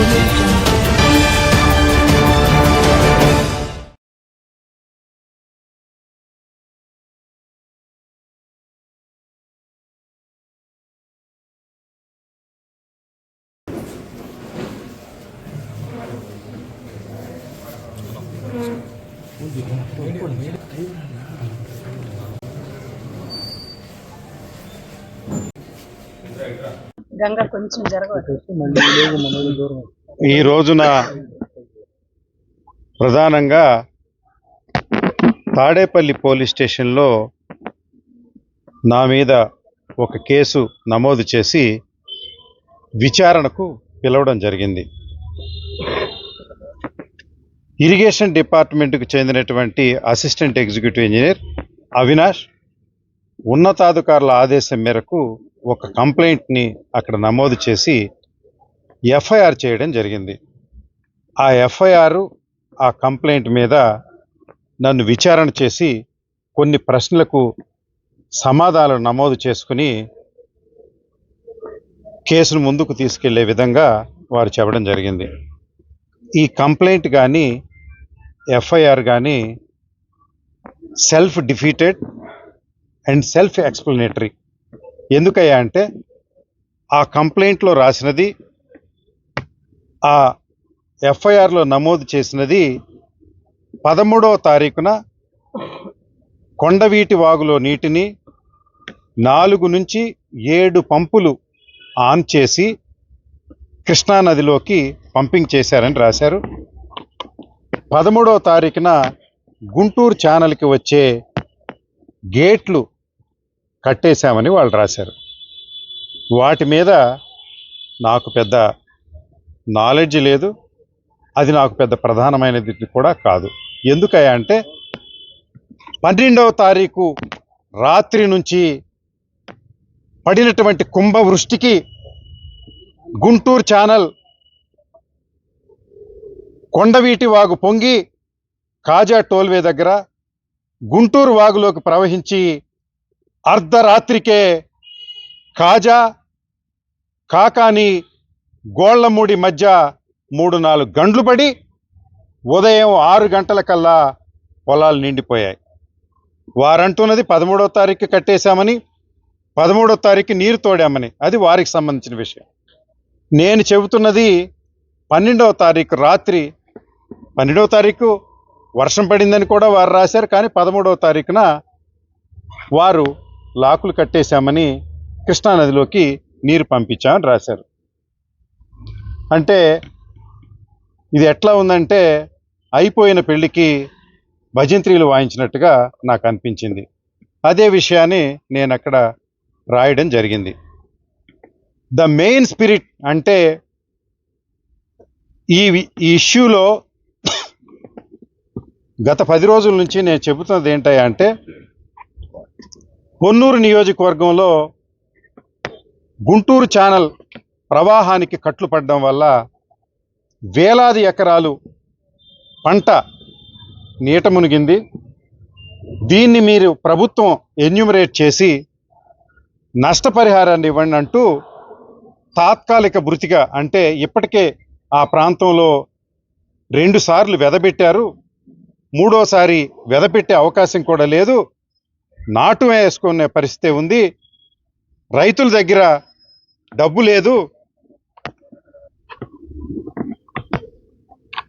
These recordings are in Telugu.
information. గంగ కొంచెం జరగవచ్చు. ఈ రోజున ప్రధానంగా తాడేపల్లి పోలీస్ స్టేషన్లో నా మీద ఒక కేసు నమోదు చేసి విచారణకు పిలవడం జరిగింది. ఇరిగేషన్ డిపార్ట్మెంట్కు చెందినటువంటి అసిస్టెంట్ ఎగ్జిక్యూటివ్ ఇంజనీర్ అవినాష్ ఉన్నతాధికారుల ఆదేశం మేరకు ఒక కంప్లైంట్ని అక్కడ నమోదు చేసి ఎఫ్ఐఆర్ చేయడం జరిగింది. ఆ ఎఫ్ఐఆర్ ఆ కంప్లైంట్ మీద నన్ను విచారణ చేసి కొన్ని ప్రశ్నలకు సమాధానాలు నమోదు చేసుకుని కేసును ముందుకు తీసుకెళ్ళే విధంగా వారు చెప్పడం జరిగింది. ఈ కంప్లైంట్ కానీ ఎఫ్ఐఆర్ కానీ self defeated and self explanatory ఎందుకయ్యా అంటే ఆ కంప్లైంట్లో రాసినది ఆ ఎఫ్ఐఆర్లో నమోదు చేసినది పదమూడవ తారీఖున కొండవీటి వాగులో నీటిని నాలుగు నుంచి ఏడు పంపులు ఆన్ చేసి కృష్ణానదిలోకి పంపింగ్ చేశారని రాశారు. పదమూడవ తారీఖున గుంటూరు ఛానల్కి వచ్చే గేట్లు కట్టేశామని వాళ్ళు రాశారు. వాటి మీద నాకు పెద్ద నాలెడ్జ్ లేదు. అది నాకు పెద్ద ప్రధానమైనది కూడా కాదు. ఎందుకయ్యా అంటే పన్నెండవ తారీఖు రాత్రి నుంచి పడినటువంటి కుంభవృష్టికి గుంటూరు ఛానల్ కొండవీటి వాగు పొంగి కాజా టోల్వే దగ్గర గుంటూరు వాగులోకి ప్రవహించి అర్ధరాత్రికే కాజా కాకాని గోళ్ళమూడి మధ్య మూడు నాలుగు గంటలు పడి ఉదయం ఆరు గంటల కల్లా పొలాలు నిండిపోయాయి. వారంటున్నది పదమూడవ తారీఖు కట్టేశామని పదమూడవ తారీఖు నీరు తోడామని. అది వారికి సంబంధించిన విషయం. నేను చెబుతున్నది పన్నెండవ తారీఖు రాత్రి పన్నెండవ తారీఖు వర్షం పడిందని కూడా వారు రాశారు కానీ పదమూడవ తారీఖున వారు లాకులు కట్టేశామని కృష్ణానదిలోకి నీరు పంపించామని రాశారు. అంటే ఇది ఎట్లా ఉందంటే అయిపోయిన పెళ్ళికి భజంత్రీలు వాయించినట్టుగా నాకు అనిపించింది. అదే విషయాన్ని నేను అక్కడ రాయడం జరిగింది. ద మెయిన్ స్పిరిట్ అంటే ఈ వి- ఈ ఇష్యూలో గత పది రోజుల నుంచి నేను చెబుతున్నది ఏంటంటే పొన్నూరు నియోజకవర్గంలో గుంటూరు ఛానల్ ప్రవాహానికి కట్లు పడడం వల్ల వేలాది ఎకరాలు పంట నీట మునిగింది. దీన్ని మీరు ప్రభుత్వం ఎన్యూమరేట్ చేసి నష్టపరిహారాన్ని ఇవ్వండి అంటూ తాత్కాలిక భృతిగా అంటే ఇప్పటికే ఆ ప్రాంతంలో రెండుసార్లు వెదబెట్టారు. మూడోసారి వెదపెట్టే అవకాశం కూడా లేదు. నాటు వేసుకునే పరిస్థితి ఉంది. రైతుల దగ్గర డబ్బు లేదు.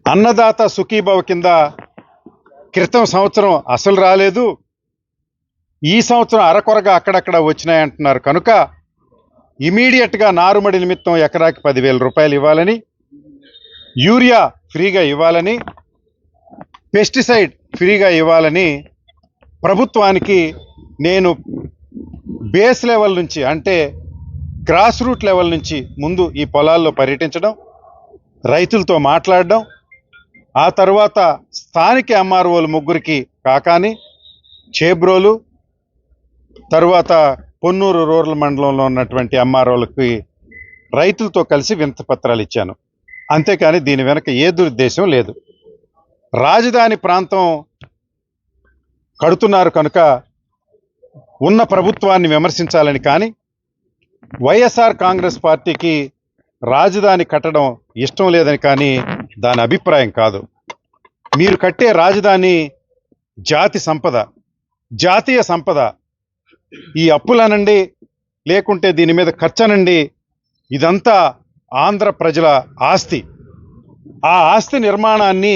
అన్నదాత సుఖీభవ కింద క్రితం సంవత్సరం అసలు రాలేదు. ఈ సంవత్సరం అరకొరగా అక్కడక్కడ వచ్చినాయంటున్నారు. కనుక ఇమీడియట్గా నారుమడి నిమిత్తం ఎకరాకి పదివేల రూపాయలు ఇవ్వాలని యూరియా ఫ్రీగా ఇవ్వాలని పెస్టిసైడ్ ఫ్రీగా ఇవ్వాలని ప్రభుత్వానికి నేను బేస్ లెవెల్ నుంచి అంటే గ్రాస్ రూట్ లెవెల్ నుంచి ముందు ఈ పొలాల్లో పర్యటించడం రైతులతో మాట్లాడడం ఆ తర్వాత స్థానిక ఎంఆర్ఓలు ముగ్గురికి కాకాని చేబ్రోలు తరువాత పొన్నూరు రూరల్ మండలంలో ఉన్నటువంటి ఎంఆర్ఓలకి రైతులతో కలిసి వింత పత్రాలు ఇచ్చాను. అంతేకాని దీని వెనక ఏ దురుద్దేశం లేదు. రాజధాని ప్రాంతం కడుతున్నారు కనుక ఉన్న ప్రభుత్వాన్ని విమర్శించాలని కానీ వైఎస్ఆర్ కాంగ్రెస్ పార్టీకి రాజధాని కట్టడం ఇష్టం లేదని కానీ దాని అభిప్రాయం కాదు. మీరు కట్టే రాజధాని జాతి సంపద జాతీయ సంపద ఈ అప్పులనండి లేకుంటే దీని మీద ఖర్చనండి ఇదంతా ఆంధ్ర ప్రజల ఆస్తి. ఆ ఆస్తి నిర్మాణాన్ని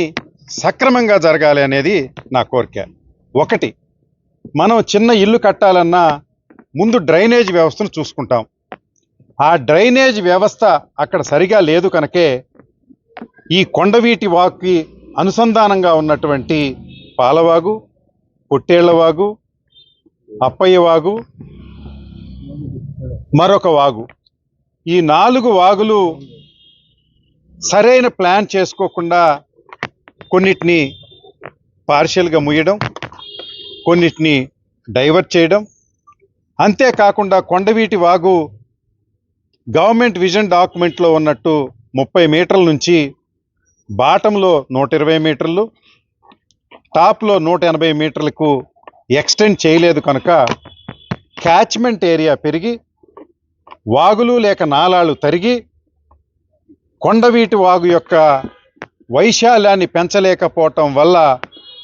సక్రమంగా జరగాలి అనేది నా కోరిక. ఒకటి మనం చిన్న ఇల్లు కట్టాలన్నా ముందు డ్రైనేజ్ వ్యవస్థను చూసుకుంటాం. ఆ డ్రైనేజ్ వ్యవస్థ అక్కడ సరిగా లేదు కనుకే ఈ కొండవీటి వాగుకి అనుసంధానంగా ఉన్నటువంటి పాలవాగు పొట్టేళ్ళవాగు అప్పయ్య వాగు మరొక వాగు. ఈ నాలుగు వాగులు సరైన ప్లాన్ చేసుకోకుండా కొన్నిటిని పార్షియల్గా ముయ్యడం కొన్నిటిని డైవర్ట్ చేయడం. అంతేకాకుండా కొండవీటి వాగు గవర్నమెంట్ విజన్ డాక్యుమెంట్లో ఉన్నట్టు ముప్పై మీటర్ల నుంచి బాటంలో నూట ఇరవై మీటర్లు టాప్లో నూట ఎనభై మీటర్లకు ఎక్స్టెండ్ చేయలేదు కనుక క్యాచ్మెంట్ ఏరియా పెరిగి వాగులు లేక నాలాలు తరిగి కొండవీటి వాగు యొక్క వైశాల్యాన్ని పెంచలేకపోవటం వల్ల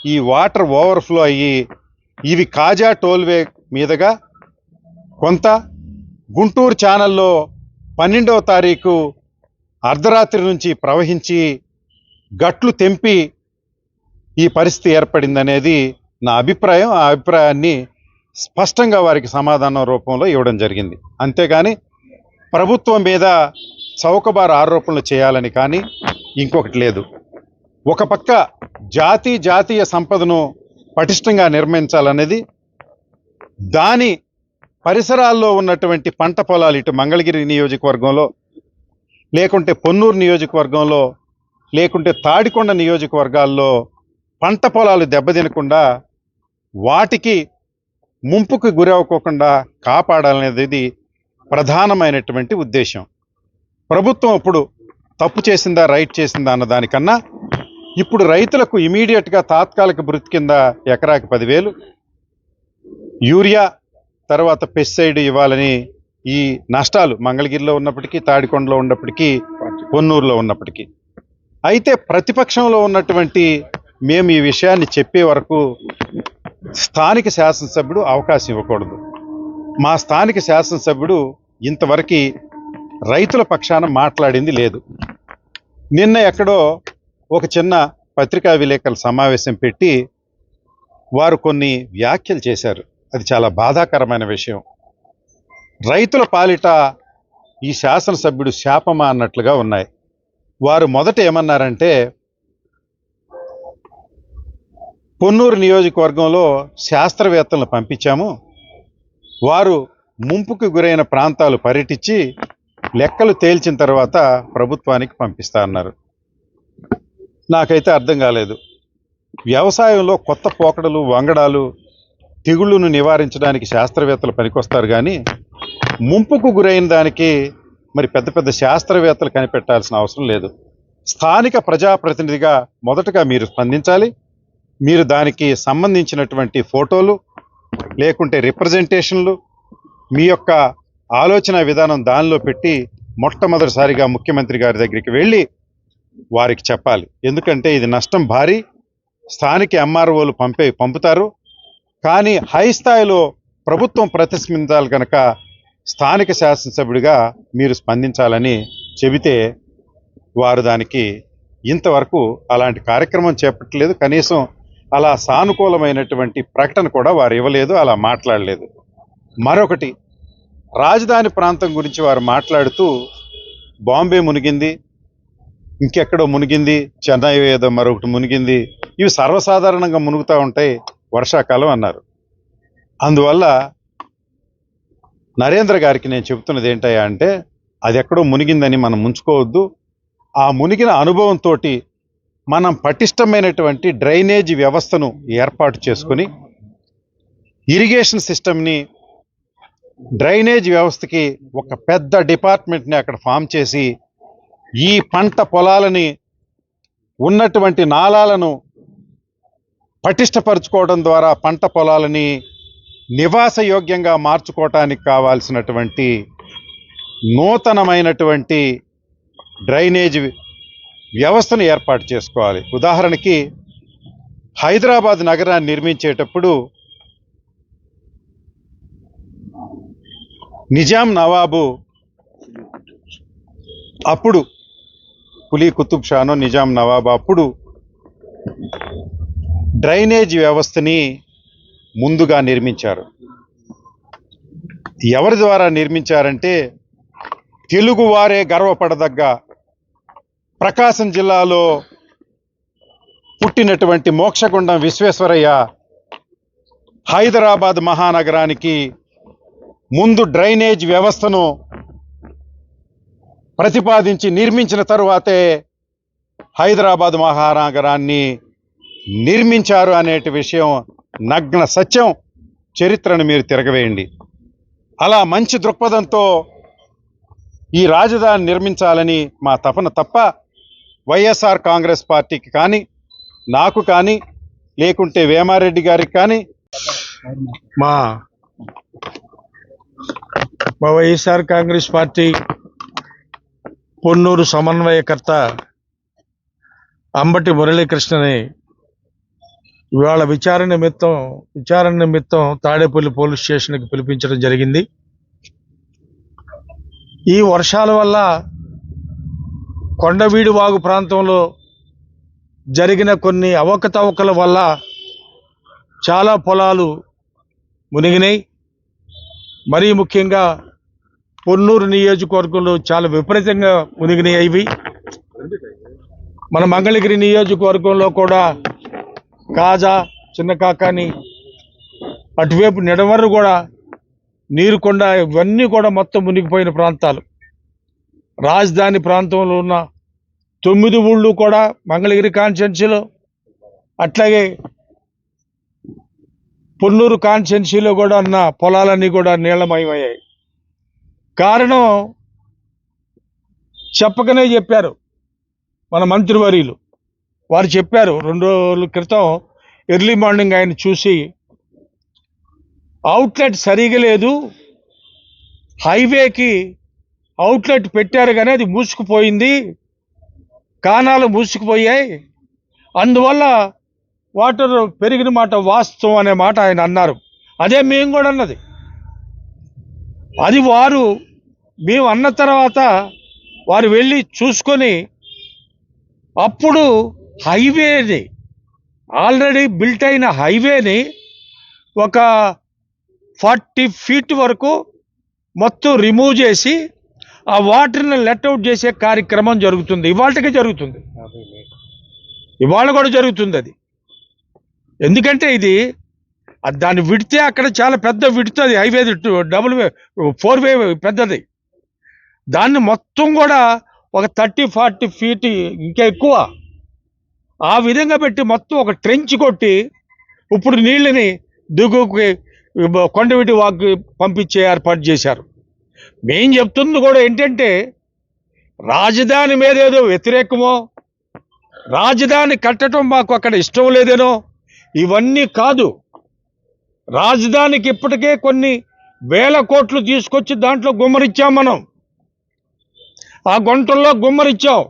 ఈ వాటర్ ఓవర్ఫ్లో అయ్యి ఇవి కాజా టోల్వే మీదుగా కొంత గుంటూరు ఛానల్లో పన్నెండవ తారీఖు అర్ధరాత్రి నుంచి ప్రవహించి గట్లు తెంపి ఈ పరిస్థితి ఏర్పడిందనేది నా అభిప్రాయం. ఆ అభిప్రాయాన్ని స్పష్టంగా వారికి సమాధానం రూపంలో ఇవ్వడం జరిగింది. అంతేగాని ప్రభుత్వం మీద చౌకబారు ఆరోపణలు చేయాలని కానీ ఇంకొకటి లేదు. ఒక పక్క జాతి జాతీయ సంపదను పటిష్టంగా నిర్మించాలనేది దాని పరిసరాల్లో ఉన్నటువంటి పంట పొలాలు ఇటు మంగళగిరి నియోజకవర్గంలో లేకుంటే పొన్నూరు నియోజకవర్గంలో లేకుంటే తాడికొండ నియోజకవర్గాల్లో పంట పొలాలు దెబ్బతినకుండా వాటికి ముంపుకు గురవ్వకోకుండా కాపాడాలనేది ప్రధానమైనటువంటి ఉద్దేశం. ప్రభుత్వం ఇప్పుడు తప్పు చేసిందా రైట్ చేసిందా అన్న దానికన్నా ఇప్పుడు రైతులకు ఇమీడియట్గా తాత్కాలిక భృతి కింద ఎకరాకి పదివేలు. యూరియా తర్వాత పెస్టిసైడ్ ఇవ్వాలని ఈ నష్టాలు మంగళగిరిలో ఉన్నప్పటికీ తాడికొండలో ఉన్నప్పటికీ పొన్నూరులో ఉన్నప్పటికీ. అయితే ప్రతిపక్షంలో ఉన్నటువంటి మేము ఈ విషయాన్ని చెప్పే వరకు స్థానిక శాసనసభ్యుడు అవకాశం ఇవ్వకూడదు. మా స్థానిక శాసనసభ్యుడు ఇంతవరకు రైతుల పక్షాన మాట్లాడింది లేదు. నిన్న ఎక్కడో ఒక చిన్న పత్రికా విలేకరుల సమావేశం పెట్టి వారు కొన్ని వ్యాఖ్యలు చేశారు. అది చాలా బాధాకరమైన విషయం. రైతుల పాలిట ఈ శాసనసభ్యుడు శాపమా అన్నట్లుగా ఉన్నాయి. వారు మొదట ఏమన్నారంటే పొన్నూరు నియోజకవర్గంలో శాస్త్రవేత్తలను పంపించాము. వారు ముంపుకు గురైన ప్రాంతాలు పర్యటించి లెక్కలు తేల్చిన తర్వాత ప్రభుత్వానికి పంపిస్తా అన్నారు. నాకైతే అర్థం కాలేదు. వ్యవసాయంలో కొత్త పోకడలు వంగడాలు తెగుళ్ళను నివారించడానికి శాస్త్రవేత్తలు పనికొస్తారు కానీ ముంపుకు గురైన దానికి మరి పెద్ద పెద్ద శాస్త్రవేత్తలు కనిపెట్టాల్సిన అవసరం లేదు. స్థానిక ప్రజాప్రతినిధిగా మొదటగా మీరు స్పందించాలి. మీరు దానికి సంబంధించినటువంటి ఫోటోలు లేకుంటే రిప్రజెంటేషన్లు మీ యొక్క ఆలోచన విధానం దానిలో పెట్టి మొట్టమొదటిసారిగా ముఖ్యమంత్రి గారి దగ్గరికి వెళ్ళి వారికి చెప్పాలి. ఎందుకంటే ఇది నష్టం భారీ. స్థానిక ఎంఆర్ఓలు పంపే పంపుతారు. కానీ హై స్థాయిలో ప్రభుత్వం ప్రతిస్పందించాలి కనుక స్థానిక శాసనసభ్యుడిగా మీరు స్పందించాలని చెబితే వారు దానికి ఇంతవరకు అలాంటి కార్యక్రమం చేపట్టలేదు. కనీసం అలా సానుకూలమైనటువంటి ప్రకటన కూడా వారు ఇవ్వలేదు అలా మాట్లాడలేదు. మరొకటి రాజధాని ప్రాంతం గురించి వారు మాట్లాడుతూ బాంబే మునిగింది. ఇంకెక్కడో మునిగింది చెన్నై ఏదో మరొకటి మునిగింది ఇవి సర్వసాధారణంగా మునుగుతూ ఉంటాయి వర్షాకాలం అన్నారు. అందువల్ల నరేంద్ర గారికి నేను చెబుతున్నది ఏంటయ్యా అంటే అది ఎక్కడో మునిగిందని మనం ముంచుకోవద్దు. ఆ మునిగిన అనుభవంతో మనం పటిష్టమైనటువంటి డ్రైనేజీ వ్యవస్థను ఏర్పాటు చేసుకొని ఇరిగేషన్ సిస్టమ్ని డ్రైనేజ్ వ్యవస్థకి ఒక పెద్ద డిపార్ట్మెంట్ని అక్కడ ఫామ్ చేసి ఈ పంట పొలాలని ఉన్నటువంటి నాళాలను పటిష్టపరుచుకోవడం ద్వారా పంట పొలాలని నివాసయోగ్యంగా మార్చుకోవటానికి కావాల్సినటువంటి నూతనమైనటువంటి డ్రైనేజ్ వ్యవస్థను ఏర్పాటు చేసుకోవాలి. ఉదాహరణకి హైదరాబాద్ నగరాన్ని నిర్మించేటప్పుడు నిజాం నవాబు అప్పుడు కులీ కుతుబ్ షాను నిజాం నవాబు అప్పుడు డ్రైనేజ్ వ్యవస్థని ముందుగా నిర్మించారు. ఎవరి ద్వారా నిర్మించారంటే తెలుగువారే గర్వపడదగ్గ ప్రకాశం జిల్లాలో పుట్టినటువంటి మోక్షగుండం విశ్వేశ్వరయ్య హైదరాబాద్ మహానగరానికి ముందు డ్రైనేజ్ వ్యవస్థను ప్రతిపాదించి నిర్మించిన తరువాతే హైదరాబాద్ మహానగరాన్ని నిర్మించారు అనేటి విషయం నగ్న సత్యం చరిత్రను మీరు తిరగవేయండి. అలా మంచి దృక్పథంతో ఈ రాజధాని నిర్మించాలని మా తపన తప్ప వైఎస్ఆర్ కాంగ్రెస్ పార్టీకి కానీ నాకు కానీ లేకుంటే వేమారెడ్డి గారికి కానీ మా మా వైఎస్ఆర్ కాంగ్రెస్ పార్టీ పొన్నూరు సమన్వయకర్త అంబటి మురళీకృష్ణని ఇవాళ విచారణ నిమిత్తం విచారణ నిమిత్తం తాడేపల్లి పోలీస్ స్టేషన్కి పిలిపించడం జరిగింది. ఈ వర్షాల వల్ల కొండవీడు వాగు ప్రాంతంలో జరిగిన కొన్ని అవకతవకల వల్ల చాలా పొలాలు మునిగినాయి. మరీ ముఖ్యంగా పొన్నూరు నియోజకవర్గంలో చాలా విపరీతంగా మునిగినాయి ఇవి మన మంగళగిరి నియోజకవర్గంలో కూడా కాజా చిన్న కాకాని అటువైపు నిడవరు కూడా నీరుకొండ ఇవన్నీ కూడా మొత్తం మునిగిపోయిన ప్రాంతాలు. రాజధాని ప్రాంతంలో ఉన్న తొమ్మిది ఊళ్ళు కూడా మంగళగిరి కాన్స్టెన్సీలో అట్లాగే పొన్నూరు కాన్స్టెన్సీలో కూడా ఉన్న పొలాలన్నీ కూడా నీళ్ళమయమయ్యాయి కారణం చెప్పకనే చెప్పారు మన మంత్రివర్యులు. వారు చెప్పారు రెండు రోజుల క్రితం ఎర్లీ మార్నింగ్ ఆయన చూసి అవుట్లెట్ సరిగా లేదు. హైవేకి అవుట్లెట్ పెట్టారు కానీ అది మూసుకుపోయింది. కానాలు మూసుకుపోయాయి. అందువల్ల వాటర్ పెరిగిన మాట వాస్తవం అనే మాట ఆయన అన్నారు. అదే మేము కూడా అన్నది. అది వారు మేము అన్న తర్వాత వారు వెళ్ళి చూసుకొని అప్పుడు హైవేని ఆల్రెడీ బిల్ట్ అయిన హైవేని ఒక ఫార్టీ ఫీట్ వరకు మొత్తం రిమూవ్ చేసి ఆ వాటర్ని లెట్అవుట్ చేసే కార్యక్రమం జరుగుతుంది. ఇవాళకే జరుగుతుంది. ఇవాళ కూడా జరుగుతుంది అది. ఎందుకంటే ఇది దాన్ని విడితే అక్కడ చాలా పెద్ద విడుతుంది. Highway double way four way పెద్దది. దాన్ని మొత్తం కూడా ఒక థర్టీ ఫార్టీ ఫీట్ ఇంకా ఎక్కువ ఆ విధంగా పెట్టి మొత్తం ఒక ట్రెంచ్ కొట్టి ఇప్పుడు నీళ్ళని దిగుకి కొండవిటి వాక్కి పంపించే ఏర్పాటు చేశారు. మేం చెప్తుంది కూడా ఏంటంటే రాజధాని మీద ఏదో వ్యతిరేకమో రాజధాని కట్టడం మాకు అక్కడ ఇష్టం లేదేనో ఇవన్నీ కాదు. రాజధానికి ఇప్పటికే కొన్ని వేల కోట్లు తీసుకొచ్చి దాంట్లో గుమ్మరిచ్చాం మనం. ఆ గుంటల్లో గుమ్మరిచ్చాం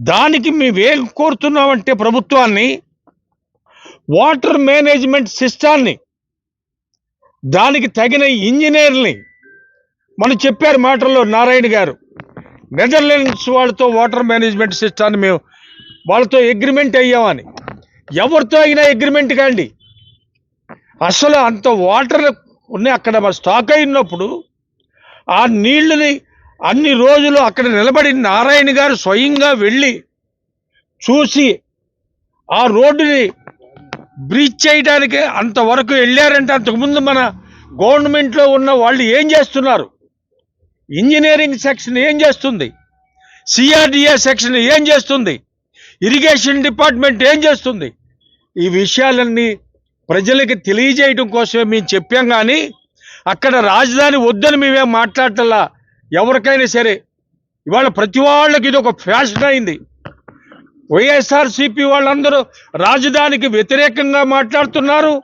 దానికి మేమేం కోరుతున్నామంటే ప్రభుత్వాన్ని వాటర్ మేనేజ్మెంట్ సిస్టాన్ని దానికి తగిన ఇంజనీర్ని. మనం చెప్పారు మాటల్లో నారాయణ గారు నెదర్లాండ్స్ వాళ్ళతో వాటర్ మేనేజ్మెంట్ సిస్టాన్ని మేము వాళ్ళతో అగ్రిమెంట్ అయ్యామని. ఎవరితో అయినా అగ్రిమెంట్ కాండి. అసలు అంత వాటర్ ఉన్నాయి. అక్కడ మరి స్టాక్ అయినప్పుడు ఆ నీళ్ళని అన్ని రోజులు అక్కడ నిలబడి నారాయణ గారు స్వయంగా వెళ్ళి చూసి ఆ రోడ్డుని బ్రీచ్ చేయడానికి అంతవరకు వెళ్ళారంటే అంతకుముందు మన గవర్నమెంట్లో ఉన్న వాళ్ళు ఏం చేస్తున్నారు? ఇంజనీరింగ్ సెక్షన్ ఏం చేస్తుంది? సిఆర్డిఏ సెక్షన్ ఏం చేస్తుంది? ఇరిగేషన్ డిపార్ట్మెంట్ ఏం చేస్తుంది? ఈ విషయాలన్నీ ప్రజలకి తెలియజేయడం కోసమే మేము చెప్పాం కానీ అక్కడ రాజధాని వద్దని మేమేం మాట్లాడటల్లా ఎవరికైనా సరే ఇవాళ ప్రతి వాళ్ళకి ఇది ఒక ఫ్యాషన్ అయింది. వైఎస్ఆర్సిపి వాళ్ళందరూ రాజధానికి వ్యతిరేకంగా మాట్లాడుతున్నారు.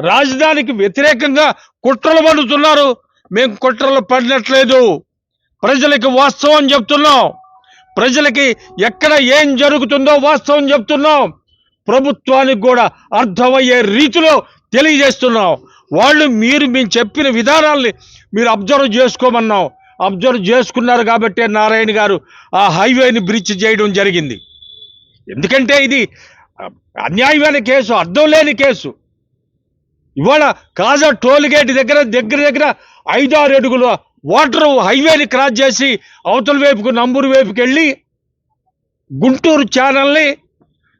రాజధానికి వ్యతిరేకంగా కుట్రలు పడుతున్నారు. మేము కుట్రలు పడినట్లేదు. ప్రజలకి వాస్తవం చెప్తున్నాం. ప్రజలకి ఎక్కడ ఏం జరుగుతుందో వాస్తవం చెప్తున్నాం. ప్రభుత్వానికి కూడా అర్థమయ్యే రీతిలో తెలియజేస్తున్నాం. వాళ్ళు మీరు మేము చెప్పిన విధానాల్ని మీరు అబ్జర్వ్ చేసుకోమన్నాం. అబ్జర్వ్ చేసుకున్నారు కాబట్టి నారాయణ గారు ఆ హైవేని బ్రిడ్జ్ చేయడం జరిగింది. ఎందుకంటే ఇది అన్యాయమైన కేసు అర్థం లేని కేసు. ఇవాళ కాజా టోల్ గేట్ దగ్గర దగ్గర దగ్గర ఐదారు అడుగులు వాటర్ హైవేని క్రాస్ చేసి అవతల వైపుకు నంబూరు వైపుకి వెళ్ళి గుంటూరు ఛానల్ని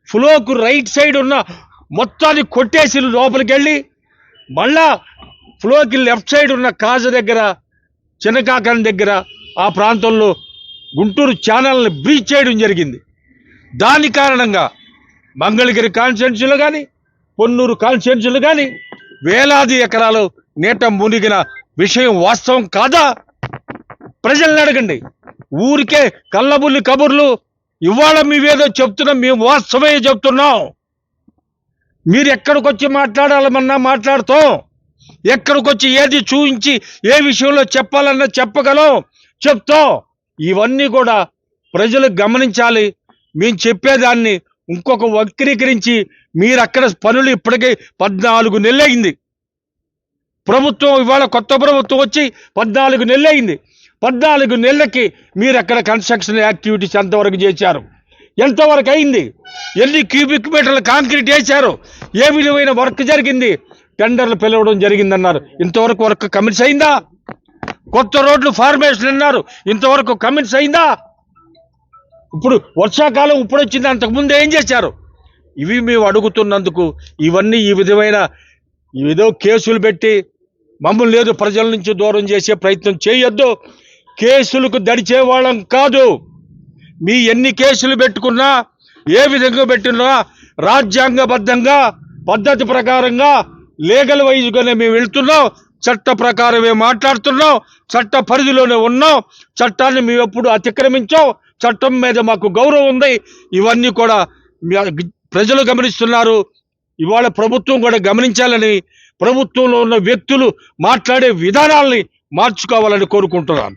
ఫ్లోకు రైట్ సైడ్ ఉన్న మొత్తాన్ని కొట్టేసి లోపలికి వెళ్ళి మళ్ళా ఫ్లోకి లెఫ్ట్ సైడ్ ఉన్న కాజ దగ్గర చిన్నకాకరం దగ్గర ఆ ప్రాంతంలో గుంటూరు ఛానల్ని బ్రీచ్ చేయడం జరిగింది. దాని కారణంగా మంగళగిరి కాన్స్టిట్యున్సీలో కానీ పొన్నూరు కాన్స్టిట్యున్సీలు కానీ వేలాది ఎకరాలు నీట మునిగిన విషయం వాస్తవం కాదా? ప్రజల్ని అడగండి. ఊరికే కళ్ళబుల్లి కబుర్లు ఇవాళ మీవేదో చెప్తున్నాం మేము వాస్తవమే చెప్తున్నాం. మీరు ఎక్కడికొచ్చి మాట్లాడాలమన్నా మాట్లాడుతాం. ఎక్కడికొచ్చి ఏది చూపించి ఏ విషయంలో చెప్పాలన్నా చెప్పగలం? చెప్తో. ఇవన్నీ కూడా ప్రజలు గమనించాలి. మేము చెప్పేదాన్ని ఇంకొక వక్రీకరించి మీరు అక్కడ పనులు ఇప్పటికే పద్నాలుగు నెలలైంది ప్రభుత్వం ఇవాళ కొత్త ప్రభుత్వం వచ్చి పద్నాలుగు నెలలైంది పద్నాలుగు నెలలకి మీరు అక్కడ కన్స్ట్రక్షన్ యాక్టివిటీస్ ఎంతవరకు చేశారు? ఎంతవరకు అయింది? ఎన్ని క్యూబిక్ మీటర్ల కాంక్రీట్ వేశారు? ఏ విధమైన వర్క్ జరిగింది? టెండర్లు పిలవడం జరిగిందన్నారు. ఇంతవరకు వరకు కమిట్స్ అయిందా? కొత్త రోడ్లు ఫార్మేషన్ అన్నారు. ఇంతవరకు కమిట్స్ అయిందా? ఇప్పుడు వర్షాకాలం ఇప్పుడు వచ్చింది అంతకుముందు ఏం చేశారు? ఇవి మేము అడుగుతున్నందుకు ఇవన్నీ ఈ విధమైన ఏదో కేసులు పెట్టి మమ్మల్ని లేదు ప్రజల నుంచి దూరం చేసే ప్రయత్నం చేయొద్దు. కేసులకు దడిచే వాళ్ళం కాదు. మీ ఎన్ని కేసులు పెట్టుకున్నా ఏ విధంగా పెట్టినా రాజ్యాంగబద్ధంగా పద్ధతి ప్రకారంగా లీగల్ వైజ్గానే మేము వెళ్తున్నాం చట్ట ప్రకారమే మాట్లాడుతున్నాం చట్ట పరిధిలోనే ఉన్నాం చట్టాన్ని మేము ఎప్పుడు అతిక్రమించాం చట్టం మీద మాకు గౌరవం ఉంది. ఇవన్నీ కూడా ప్రజలు గమనిస్తున్నారు. ఇవాళ ప్రభుత్వం కూడా గమనించాలని ప్రభుత్వంలో ఉన్న వ్యక్తులు మాట్లాడే విధానాల్ని మార్చుకోవాలని కోరుకుంటున్నాను.